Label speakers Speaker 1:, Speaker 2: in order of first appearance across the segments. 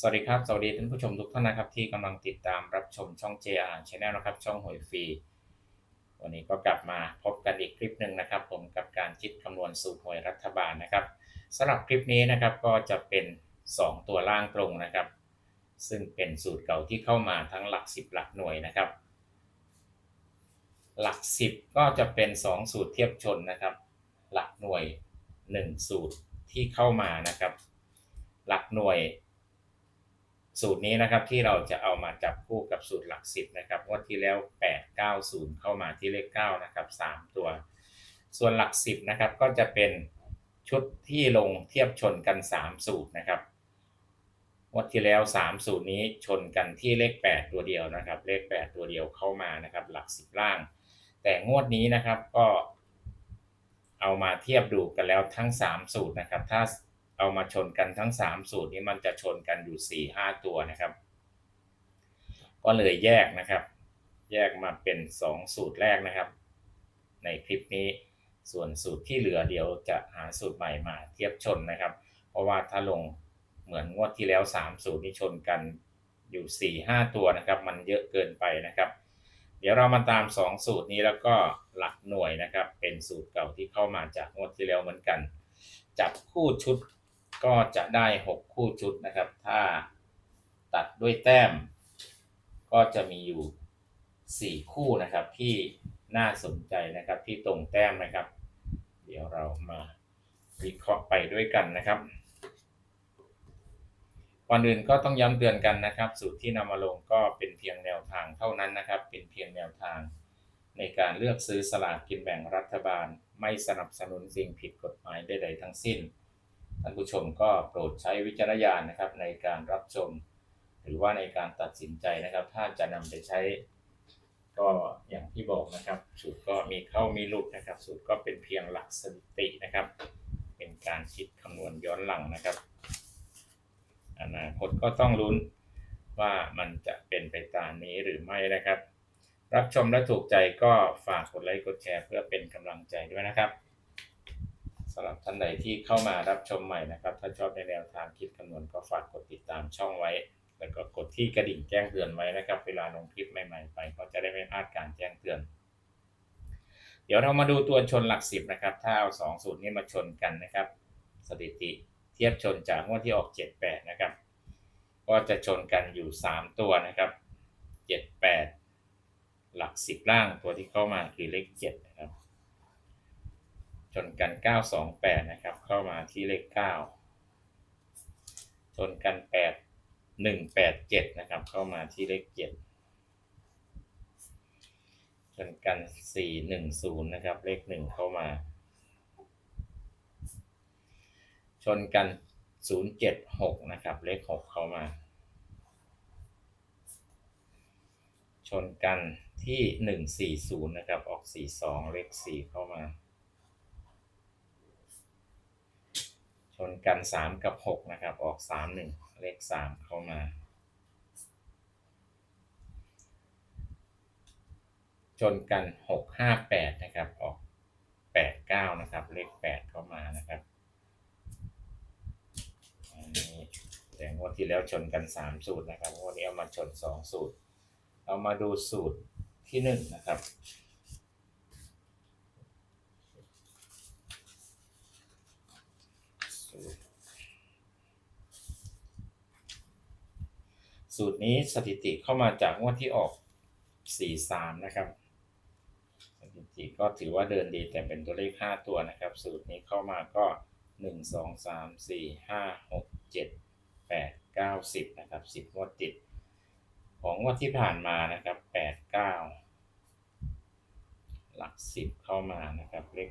Speaker 1: สวัสดีครับ สวัสดีท่านผู้ชมทุกท่านนะครับที่กำลังติดตามรับชมช่อง JR Channel นะครับ ช่องหวยฟรี วันนี้ก็กลับมาพบกันอีกคลิปหนึ่งนะครับ ผมกับการคิดคำนวณสูตรหวยรัฐบาลนะครับสำหรับคลิปนี้นะครับก็จะเป็น 2 ตัวล่างตรงนะครับ ซึ่งเป็นสูตรเก่าที่เข้ามาทั้งหลัก 10 หลักหน่วยนะครับ หลัก 10 ก็จะเป็น 2 สูตรเทียบชนนะครับ หลักหน่วย 1 สูตรที่เข้ามานะครับ หลักหน่วย สูตรนี้นะครับที่เราจะเอามาจับคู่กับสูตรหลัก10นะครับงว่าที่แล้ว 8 9 0 เข้ามาที่เลข9นะครับ3ตัว ส่วนหลัก 10นะครับก็จะเป็นชุดที่ลงเทียบชนกัน 3 สูตรนะครับงวดที่แล้ว 3 สูตรนี้ชนกันที่เลข 8 ตัวเดียวนะครับ เลข 8 ตัวเดียวเข้ามานะครับ หลัก 10 ล่าง แต่งวดนี้นะครับก็ เอามาเทียบดูกันแล้วทั้ง 3 สูตรนะครับ ถ้า เอามาชนกันทั้ง 3 สูตรนี้มันจะชนกันอยู่ 4 5 ตัวนะครับ ก็เลยแยกนะครับ แยกมาเป็น 2 สูตรแรกนะครับ ในคลิปนี้ส่วนสูตรที่เหลือเดี๋ยวจะหาสูตรใหม่มาเทียบชนนะครับ เพราะว่าถ้าลงเหมือนงวดที่แล้ว 3 สูตรนี้ชนกันอยู่ 4 5 ตัวนะครับ มันเยอะเกินไปนะครับ เดี๋ยวเรามาตาม 2 สูตรนี้แล้วก็หลักหน่วยนะครับ เป็นสูตรเก่าที่เข้ามาจากงวดที่แล้วเหมือนกัน จับคู่ชุด ก็จะได้ 6 คู่ชุดนะครับ ถ้าตัดด้วยแต้ม ก็จะมีอยู่ 4 คู่นะครับ ที่น่าสนใจนะครับที่ตรงแต้มนะครับ เดี๋ยวเรามาวิเคราะห์ไปด้วยกันนะครับก่อนอื่นก็ต้องย้ำเตือนกันนะครับ สูตรที่นำมาลงก็เป็นเพียงแนวทางเท่านั้นนะครับ เป็นเพียงแนวทาง ในการเลือกซื้อสลากกินแบ่งรัฐบาล ไม่สนับสนุนสิ่งผิดกฎหมายใดๆทั้งสิ้น ท่านผู้ชมก็โปรดใช้วิจารณญาณนะครับในการรับชม หรือว่าในการตัดสินใจนะครับ ถ้าจะนำไปใช้ ก็อย่างที่บอกนะครับ สูตรก็มีเข้ามีหลุดนะครับ สูตรก็เป็นเพียงหลักสถิตินะครับ เป็นการคิดคำนวณย้อนหลังนะครับอนาคตก็ต้องลุ้นว่ามันจะเป็นไปตามนี้หรือไม่นะครับ รับชมและถูกใจก็ฝากกดไลค์กดแชร์เพื่อเป็นกำลังใจด้วยนะครับำหรับท่านใดที่เข้ามารับชมใหม่นะครับ ถ้าชอบในแนวทางคิดคำนวณก็ฝากกดติดตามช่องไว้ แล้วก็กดที่กระดิ่งแจ้งเตือนไว้นะครับ เวลาลงคลิปใหม่ๆไปก็จะได้ไม่พลาดการแจ้งเตือน เดี๋ยวเรามาดูตัวชนหลักสิบนะครับ ถ้าเอาสองสูตรนี้มาชนกันนะครับ สถิติเทียบชนจากงวดที่ออก7 8นะครับ ก็จะชนกันอยู่3ตัวนะครับ7 8หลัก10ล่างตัวที่เข้ามาคือเลข7นะครับ ชนกัน 928 นะครับ เข้ามาที่เลข 9 ชนกัน 8 187 นะครับ เข้ามาที่เลข 7 ชนกัน 410 นะครับ เลข 1 เข้ามา ชนกัน 076 นะครับ เลข 6 เข้ามา ชนกันที่ 140 นะครับ ออก 42 เลข 4 เข้ามา ชนกัน3กับ6นะครับ ออก31เลข3เข้ามา ชนกัน658นะครับ ออก89นะครับ เลข8เข้ามานะครับอันนี้แต่งวดที่แล้วชนกัน3สูตรนะครับวดนี้เอามาชน2สูตรเรามาดูสูตรที่1นะครับ สูตร สูตรนี้สถิติเข้ามาจากงวดที่ออก43นะครับสถิติก็ถือว่าเดินดีแต่เป็นตัวเลข5ตัวนะครับ สูตรนี้เข้ามาก็1 2 3 4 5 6 7 8 9 10นะครับ10งวดติด ของงวดที่ผ่านมานะครับ8 9หลัก10เข้ามานะครับเลข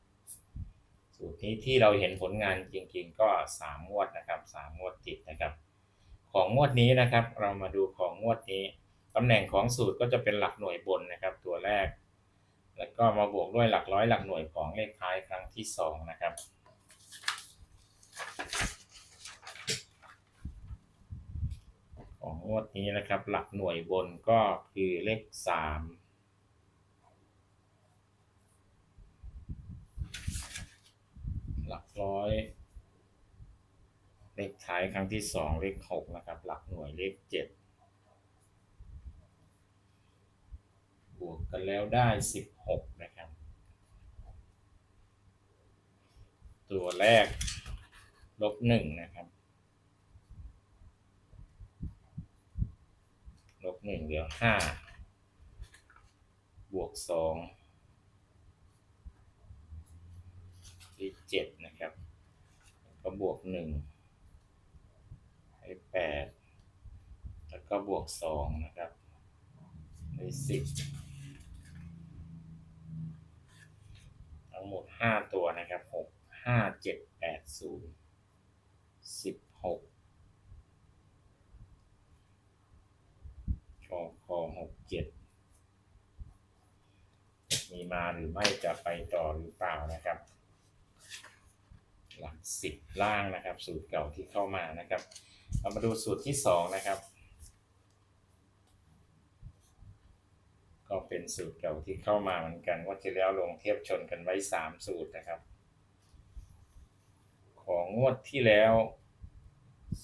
Speaker 1: 8สูตรนี้ที่เราเห็นผลงานจริงๆก็3งวดนะครับ3งวดติดนะครับ ของงวดนี้นะครับ เรามาดูของงวดนี้ตำแหน่งของสูตรก็จะเป็นหลักหน่วยบนนะครับ ตัวแรก แล้วก็มาบวกด้วยหลักร้อยหลักหน่วยของเลขท้ายครั้งที่2นะครับของงวดนี้นะครับ หลักหน่วยบนก็คือเลข 3หลักร้อย เลขท้ายครั้งที่สองเลขหกนะครับ หลักหน่วยเลขเจ็ดบวกกันแล้วได้สิบหกนะครับ ตัวแรกลบหนึ่งนะครับลบหนึ่งเหลือห้าบวกสองที่เจ็ดนะครับ ก็บวกหนึ่ง ได้แปดแล้วก็บวกสองนะครับได้สิบทั้งหมดห้าตัวนะครับหกห้าเจ็ดแปดศูนย์สิบหกชอคอหกเจ็ดมีมาหรือไม่จะไปต่อหรือเปล่านะครับ หลักสิบล่างนะครับ สูตรเก่าที่เข้ามานะครับ เรามาดูสูตรที่สองนะครับ ก็เป็นสูตรเก่าที่เข้ามาเหมือนกันว่าที่แล้วลงเทียบชนกันไว้สามสูตรนะครับ ของงวดที่แล้ว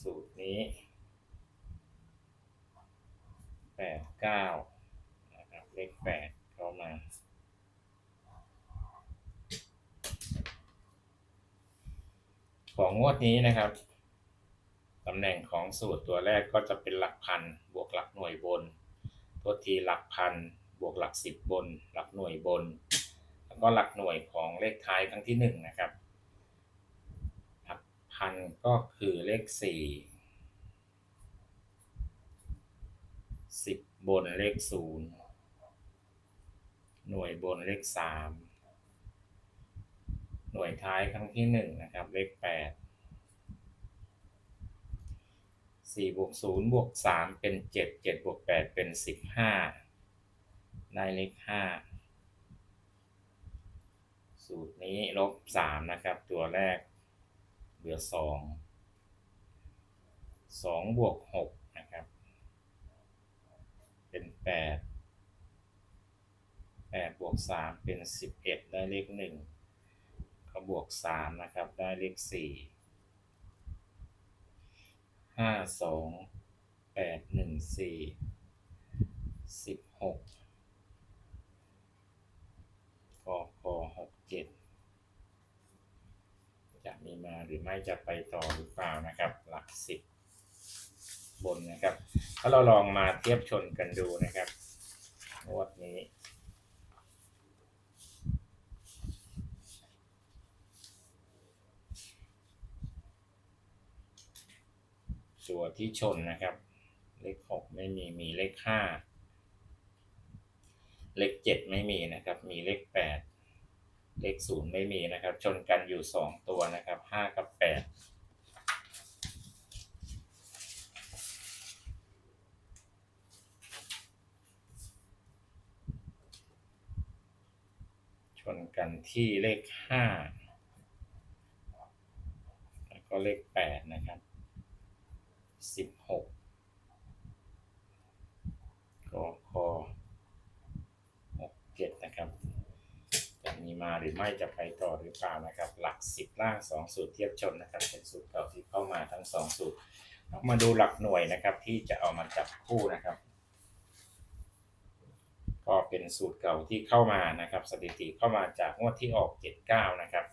Speaker 1: สูตรนี้แปดเก้านะครับเลขแปดเข้ามาของงวดนี้นะครับ ตำแหน่งของสูตรตัวแรกก็จะเป็นหลักพัน บวกหลักหน่วยบน ตัวทีหลักพัน บวกหลักสิบบน หลักหน่วยบน แล้วก็หลักหน่วยของเลขท้ายครั้งที่หนึ่งนะครับ หลักพันก็คือเลขสี่สิบบนเลขศูนย์หน่วยบนเลขสามหน่วยท้ายครั้งที่หนึ่งนะครับ เลขแปดสี่บวกศูนย์บวกสามเป็นเจ็ดเจ็ดบวกแปดเป็นสิบห้าได้เลขห้าสูตรนี้ลบสามนะครับ ตัวแรกเหลือสองสองบวกหกนะครับ เป็นแปดแปดบวกสามเป็นสิบเอ็ดได้เลขหนึ่งก็บวกสามนะครับ ได้เลขสี่ ห้าสองแปดหนึ่งสี่สิบหกกคหกเจ็ดจะมีมาหรือไม่จะไปต่อหรือเปล่านะครับ หลักสิบบนนะครับ ถ้าเราลองมาเทียบชนกันดูนะครับงวดนี้ ตัวที่ชนนะครับ เลขหกไม่มีมีเลขห้าเลขเจ็ดไม่มีนะครับ มีเลขแปดเลขศูนย์ไม่มีนะครับ ชนกันอยู่สองตัวนะครับห้ากับแปดชนกันที่เลขห้าแล้วก็เลขแปดนะครับ สิบหกกคหกเจ็ดนะครับจะมีมาหรือไม่จะไปต่อหรือเปล่านะครับ หลักสิบล่างสองสูตรเทียบชนนะครับ เป็นสูตรเก่าที่เข้ามาทั้งสองสูตรมาดูหลักหน่วยนะครับ ที่จะเอามาจับคู่นะครับ ก็เป็นสูตรเก่าที่เข้ามานะครับ สถิติเข้ามาจากงวดที่ออกเจ็ดเก้านะครับ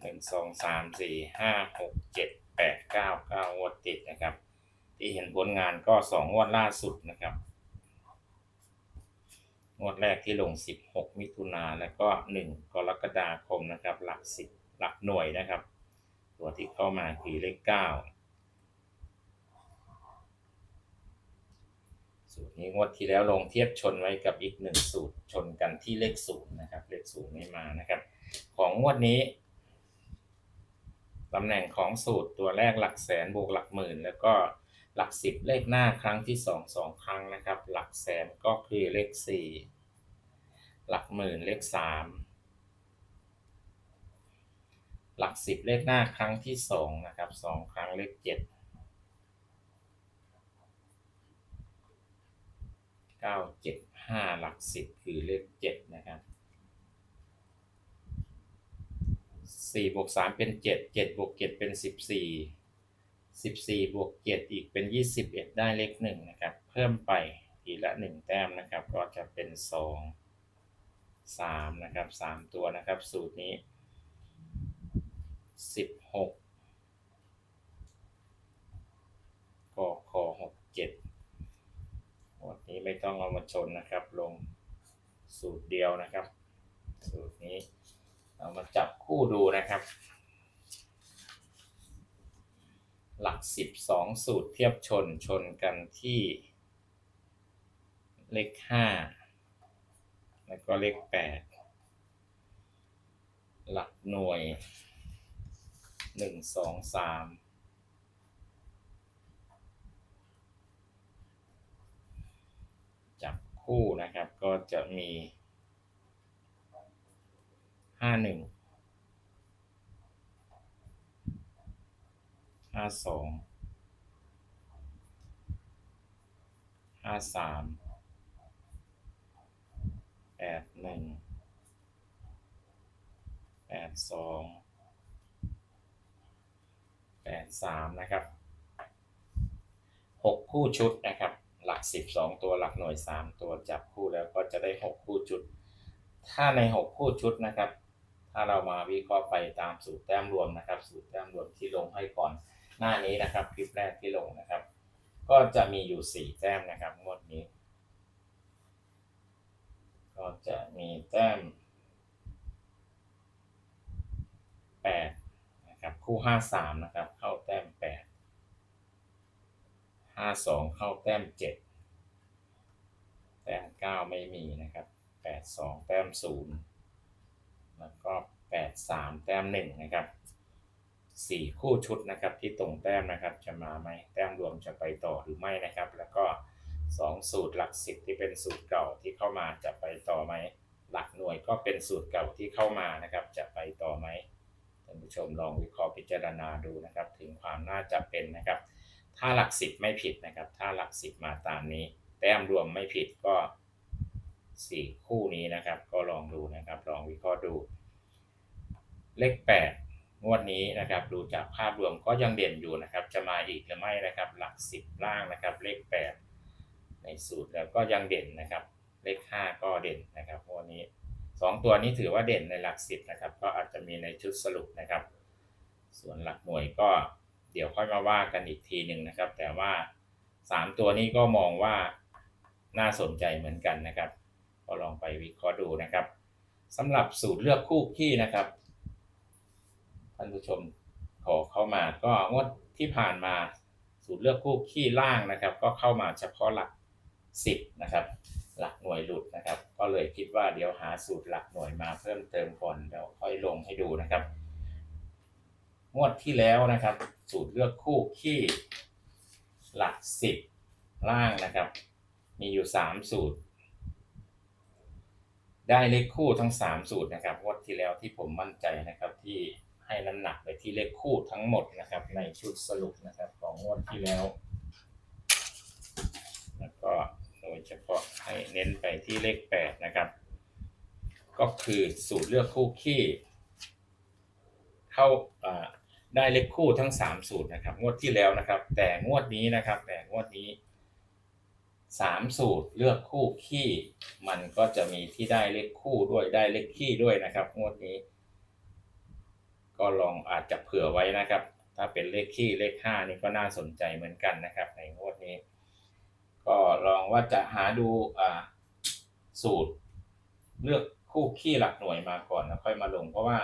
Speaker 1: หนึ่งสองสามสี่ห้าหกเจ็ดแปดเก้าเก้างวดติดนะครับ ที่เห็นผลงานก็สองงวดล่าสุดนะครับ งวดแรกที่ลง 16 มิถุนาแล้วก็ 1 กรกฎาคมนะครับ หลัก10หลักหน่วยนะครับ ตัวที่เข้ามาคือเลข9สูตรนี้งวดที่แล้วลงเทียบชนไว้กับอีกหนึ่งสูตรชนกันที่เลขศูนย์นะครับ เลขศูนย์ไม่มานะครับ ของงวดนี้ตำแหน่งของสูตรตัวแรกหลักแสนบวกหลักหมื่น แล้วก็ หลักสิบเลขหน้าครั้งที่สองสองครั้งนะครับ หลักแสนก็คือเลขสี่หลักหมื่นเลขสามหลักสิบเลขหน้าครั้งที่สองนะครับสองครั้งเลขเจ็ดเก้าเจ็ดห้าหลักสิบคือเลขเจ็ดนะครับสี่บวกสามเป็นเจ็ดเจ็ดบวกเจ็ดเป็นสิ บสี่สิบสี่บวกเจ็ดอีกเป็นยี่สิบเอ็ดได้เลขหนึ่งนะครับ เพิ่มไปทีละหนึ่งแต้มนะครับ ก็จะเป็นสองสามนะครับสามตัวนะครับ สูตรนี้สิบหกกคหกเจ็ดวันนี้ไม่ต้องเอามาชนนะครับ ลงสูตรเดียวนะครับ สูตรนี้เอามาจับคู่ดูนะครับ หลัก 12 สูตรเทียบชนชนกันที่ เลข 5 แล้วก็เลข 8 หลักหน่วย 1 2 3คู่นะครับก็จะมี 51 ห้าสองห้าสามแปดหนึ่งแปดสองแปดสามนะครับหกคู่ชุดนะครับ หลักสิบสองตัวหลักหน่วยสามตัวจับคู่แล้วก็จะได้หกคู่ชุด ถ้าในหกคู่ชุดนะครับ ถ้าเรามาวิเคราะห์ไปตามสูตรแต้มรวมนะครับ สูตรแต้มรวมที่ลงให้ก่อน หน้านี้นะครับคลิปแรกที่ลงนะครับ ก็จะมีอยู่สี่แต้มนะครับงวดนี้ ก็จะมีแต้มแปดนะครับคู่ห้าสามนะครับ เข้าแต้มแปดห้าสองเข้าแต้มเจ็ดแต้มเก้าไม่มีนะครับแปดสองแต้มศูนย์แล้วก็แปดสามแต้มหนึ่งนะครับ สี่คู่ชุดนะครับที่ตรงแต้มนะครับจะมาไหมแต้มรวมจะไปต่อหรือไม่นะครับ แล้วก็สองสูตรหลักสิบที่เป็นสูตรเก่าที่เข้ามาจะไปต่อไหมหลักหน่วยก็เป็นสูตรเก่าที่เข้ามานะครับ จะไปต่อไหมท่านผู้ชมลองวิเคราะห์พิจารณาดูนะครับ ถึงความน่าจะเป็นนะครับ ถ้าหลักสิบไม่ผิดนะครับ ถ้าหลักสิบมาตามนี้ แต้มรวมไม่ผิดก็สี่คู่นี้นะครับ ก็ลองดูนะครับ ลองวิเคราะห์ดู เลขแปด งวดนี้นะครับดูจากภาพรวมก็ยังเด่นอยู่นะครับ จะมาอีกหรือไม่นะครับ หลักสิบล่างนะครับ เลขแปดในสูตรแล้วก็ยังเด่นนะครับ เลขห้าก็เด่นนะครับงวดนี้สองตัวนี้ถือว่าเด่นในหลักสิบนะครับ ก็อาจจะมีในชุดสรุปนะครับ ส่วนหลักหน่วยก็เดี๋ยวค่อยมาว่ากันอีกทีหนึ่งนะครับ แต่ว่าสามตัวนี้ก็มองว่าน่าสนใจเหมือนกันนะครับ ก็ลองไปวิเคราะห์ดูนะครับสำหรับสูตรเลือกคู่ขี้นะครับานผู้ชมขอเข้ามาก็งวดที่ผ่านมาสูตรเลือกคู่ขี้ล่างนะครับ ก็เข้ามาเฉพาะหลักสิบนะครับ หลักหน่วยหลุดนะครับ ก็เลยคิดว่าเดี๋ยวหาสูตรหลักหน่วยมาเพิ่มเติมก่อนเดี๋ยวค่อยลงให้ดูนะครับงวดที่แล้วนะครับ สูตรเลือกคู่ขี้หลักสิบล่างนะครับ มีอยู่สามสูตร ได้เลขคู่ทั้งสามสูตรนะครับงวดที่แล้วที่ผมมั่นใจนะครับที่ ให้น้ำหนักไปที่เลขคู่ทั้งหมดนะครับ ในชุดสรุปนะครับของงวดที่แล้ว แล้วก็โดยเฉพาะให้เน้นไปที่เลขแปดนะครับ ก็คือสูตรเลือกคู่ขี้ เข้าอ่าได้เลขคู่ทั้งสามสูตรนะครับ งวดที่แล้วนะครับ แต่งวดนี้นะครับ แต่งวดนี้สามสูตรเลือกคู่ขี้ มันก็จะมีที่ได้เลขคู่ด้วยได้เลขขี้ด้วยนะครับ งวดนี้ ก็ลองอาจจะเผื่อไว้นะครับ ถ้าเป็นเลขขี้เลขห้านี่ก็น่าสนใจเหมือนกันนะครับ ในงวดนี้ ก็ลองว่าจะหาดูอ่าสูตร เลือกคู่ขี้หลักหน่วยมาก่อนแล้วค่อยมาลง เพราะว่า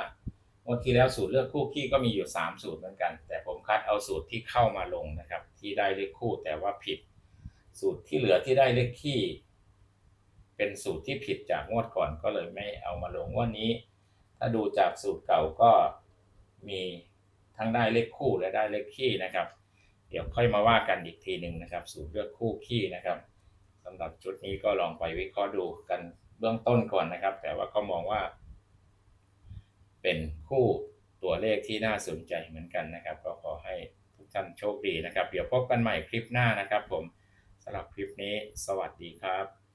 Speaker 1: งวดที่แล้วสูตรเลือกคู่ขี้ก็มีอยู่สามสูตรเหมือนกัน แต่ผมคัดเอาสูตรที่เข้ามาลงนะครับ ที่ได้เลขคู่แต่ว่าผิด สูตรที่เหลือที่ได้เลขขี้เป็นสูตรที่ผิดจากงวดก่อนก็เลยไม่เอามาลงงวดนี้ ถ้าดูจากสูตรเก่าก็ มีทั้งได้เลขคู่และได้เลขขี้นะครับ เดี๋ยวค่อยมาว่ากันอีกทีหนึ่งนะครับ สูตรเลือกคู่ขี้นะครับสำหรับชุดนี้ก็ลองไปวิเคราะห์ดูกันเบื้องต้นก่อนนะครับ แต่ว่าก็มองว่า เป็นคู่ตัวเลขที่น่าสนใจเหมือนกันนะครับ ก็ขอให้ทุกท่านโชคดีนะครับ เดี๋ยวพบกันใหม่คลิปหน้านะครับ ผมสำหรับคลิปนี้ สวัสดีครับ